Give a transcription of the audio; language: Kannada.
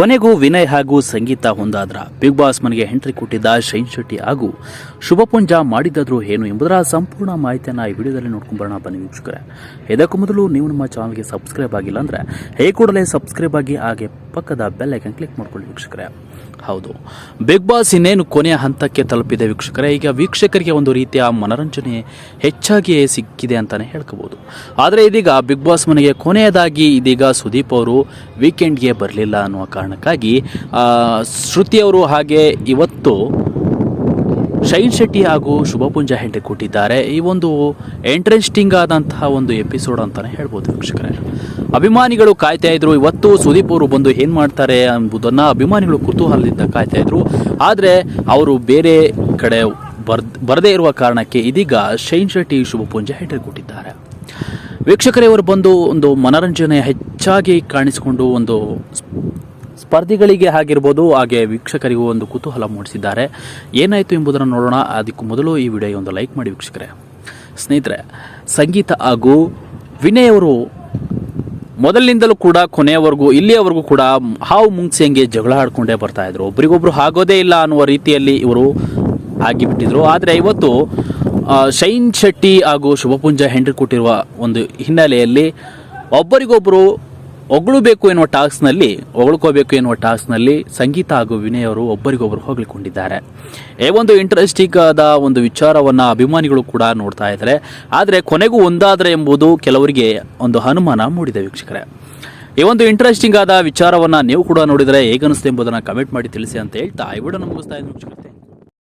ಕೊನೆಗೂ ವಿನಯ್ ಹಾಗೂ ಸಂಗೀತ ಹೊಂದಾದ್ರ ಬಿಗ್ ಬಾಸ್ ಮನೆಗೆ ಎಂಟ್ರಿ ಕೊಟ್ಟಿದ್ದ ಶೈನ್ ಶೆಟ್ಟಿ ಹಾಗೂ ಶುಭಪುಂಜ ಮಾಡಿದ್ದಾದ್ರೂ ಏನು ಎಂಬುದರ ಸಂಪೂರ್ಣ ಮಾಹಿತಿಯನ್ನು ಈ ವಿಡಿಯೋದಲ್ಲಿ ನೋಡ್ಕೊಂಡು ಬರೋಣ ಬನ್ನಿ ವೀಕ್ಷಕರೇ. ಇದಕ್ಕೂ ಮೊದಲು ನೀವು ನಮ್ಮ ಚಾನಲ್ಗೆ ಸಬ್ಸ್ಕ್ರೈಬ್ ಆಗಿಲ್ಲ ಅಂದರೆ, ಹೇ ಕೂಡಲೇ ಸಬ್ಸ್ಕ್ರೈಬ್ ಆಗಿ ಹಾಗೆ ಪಕ್ಕದ ಬೆಲ್ ಐಕನ್ ಕ್ಲಿಕ್ ಮಾಡ್ಕೊಳ್ಳಿ ವೀಕ್ಷಕರೇ. ಹೌದು. ಬಿಗ್ ಬಾಸ್ ಇನ್ನೇನು ಕೊನೆಯ ಹಂತಕ್ಕೆ ತಲುಪಿದೆ ವೀಕ್ಷಕರೇ. ಈಗ ವೀಕ್ಷಕರಿಗೆ ಒಂದು ರೀತಿಯ ಮನರಂಜನೆ ಹೆಚ್ಚಾಗಿಯೇ ಸಿಕ್ಕಿದೆ ಅಂತಾನೆ ಹೇಳ್ಕೋಬೋದು. ಆದರೆ ಇದೀಗ ಬಿಗ್ ಬಾಸ್ ಮನೆಗೆ ಕೊನೆಯದಾಗಿ ಇದೀಗ ಸುದೀಪ್ ಅವರು ವೀಕೆಂಡ್ಗೆ ಬರಲಿಲ್ಲ ಅನ್ನುವ ಕಾರಣಕ್ಕಾಗಿ ಶ್ರುತಿಯವರು ಹಾಗೆ ಇವತ್ತು ಶೈನ್ ಶೆಟ್ಟಿ ಹಾಗೂ ಶುಭಪುಂಜ ಹೆಂಡೆ ಕೊಟ್ಟಿದ್ದಾರೆ. ಈ ಒಂದು ಇಂಟ್ರೆಸ್ಟಿಂಗ್ ಆದಂತಹ ಒಂದು ಎಪಿಸೋಡ್ ಅಂತಾನೆ ಹೇಳ್ಬೋದು ವೀಕ್ಷಕರೇ. ಅಭಿಮಾನಿಗಳು ಕಾಯ್ತಾ ಇದ್ರು, ಇವತ್ತು ಸುದೀಪ್ ಅವರು ಬಂದು ಏನು ಮಾಡ್ತಾರೆ ಎಂಬುದನ್ನು ಅಭಿಮಾನಿಗಳು ಕುತೂಹಲದಿಂದ ಕಾಯ್ತಾ ಇದ್ರು. ಆದರೆ ಅವರು ಬೇರೆ ಕಡೆ ಬರ್ ಬರದೇ ಇರುವ ಕಾರಣಕ್ಕೆ ಇದೀಗ ಶೈನ್ ಶೆಟ್ಟಿ, ಶುಭಪುಂಜ ಹೆಂಡೆ ಕೊಟ್ಟಿದ್ದಾರೆ. ವೀಕ್ಷಕರೇ ಅವರು ಬಂದು ಒಂದು ಮನರಂಜನೆ ಹೆಚ್ಚಾಗಿ ಕಾಣಿಸಿಕೊಂಡು ಒಂದು ಸ್ಪರ್ಧಿಗಳಿಗೆ ಆಗಿರ್ಬೋದು, ಹಾಗೆ ವೀಕ್ಷಕರಿಗೂ ಒಂದು ಕುತೂಹಲ ಮೂಡಿಸಿದ್ದಾರೆ. ಏನಾಯಿತು ಎಂಬುದನ್ನು ನೋಡೋಣ. ಅದಕ್ಕೂ ಮೊದಲು ಈ ವಿಡಿಯೋ ಒಂದು ಲೈಕ್ ಮಾಡಿ ವೀಕ್ಷಕರೇ. ಸ್ನೇಹಿತರೆ, ಸಂಗೀತ ಹಾಗೂ ವಿನಯ್ ಅವರು ಮೊದಲಿನಿಂದಲೂ ಕೂಡ, ಕೊನೆಯವರೆಗೂ, ಇಲ್ಲಿಯವರೆಗೂ ಕೂಡ ಹಾವು ಮುಂಗ್ಸೆಂಗೆ ಜಗಳ ಆಡ್ಕೊಂಡೇ ಬರ್ತಾ ಇದ್ರು. ಒಬ್ರಿಗೊಬ್ರು ಆಗೋದೇ ಇಲ್ಲ ಅನ್ನುವ ರೀತಿಯಲ್ಲಿ ಇವರು ಆಗಿಬಿಟ್ಟಿದ್ರು. ಆದರೆ ಇವತ್ತು ಶೈನ್ ಶೆಟ್ಟಿ ಹಾಗೂ ಶುಭಪುಂಜ ಹೆಂಡ್ರಿ ಕೊಟ್ಟಿರುವ ಒಂದು ಹಿನ್ನೆಲೆಯಲ್ಲಿ ಒಬ್ಬರಿಗೊಬ್ಬರು ಹೊಗಳಬೇಕು ಎನ್ನುವ ಟಾಸ್ಕ್ನಲ್ಲಿ ಹೊಗಳ್ಕೋಬೇಕು ಎನ್ನುವ ಟಾಸ್ಕ್ನಲ್ಲಿ ಸಂಗೀತ ಹಾಗೂ ವಿನಯ್ ಅವರು ಒಬ್ಬರಿಗೊಬ್ಬರು ಹೊಗಳಿಕೊಂಡಿದ್ದಾರೆ ಈ ಒಂದು ಇಂಟ್ರೆಸ್ಟಿಂಗ್ ಆದ ಒಂದು ವಿಚಾರವನ್ನು ಅಭಿಮಾನಿಗಳು ಕೂಡ ನೋಡ್ತಾ ಇದ್ದಾರೆ. ಆದರೆ ಕೊನೆಗೂ ಒಂದಾದ್ರೆ ಎಂಬುದು ಕೆಲವರಿಗೆ ಒಂದು ಅನುಮಾನ ಮೂಡಿದೆ ವೀಕ್ಷಕರೇ. ಈ ಒಂದು ಇಂಟ್ರೆಸ್ಟಿಂಗ್ ಆದ ವಿಚಾರವನ್ನ ನೀವು ಕೂಡ ನೋಡಿದರೆ ಹೇಗನಿಸುತ್ತೆ ಎಂಬುದನ್ನು ಕಮೆಂಟ್ ಮಾಡಿ ತಿಳಿಸಿ ಅಂತ ಹೇಳ್ತಾ ಈ ವಿಡಿಯೋ ಮುಗಿಸ್ತಾ ಇದ್ದೀನಿ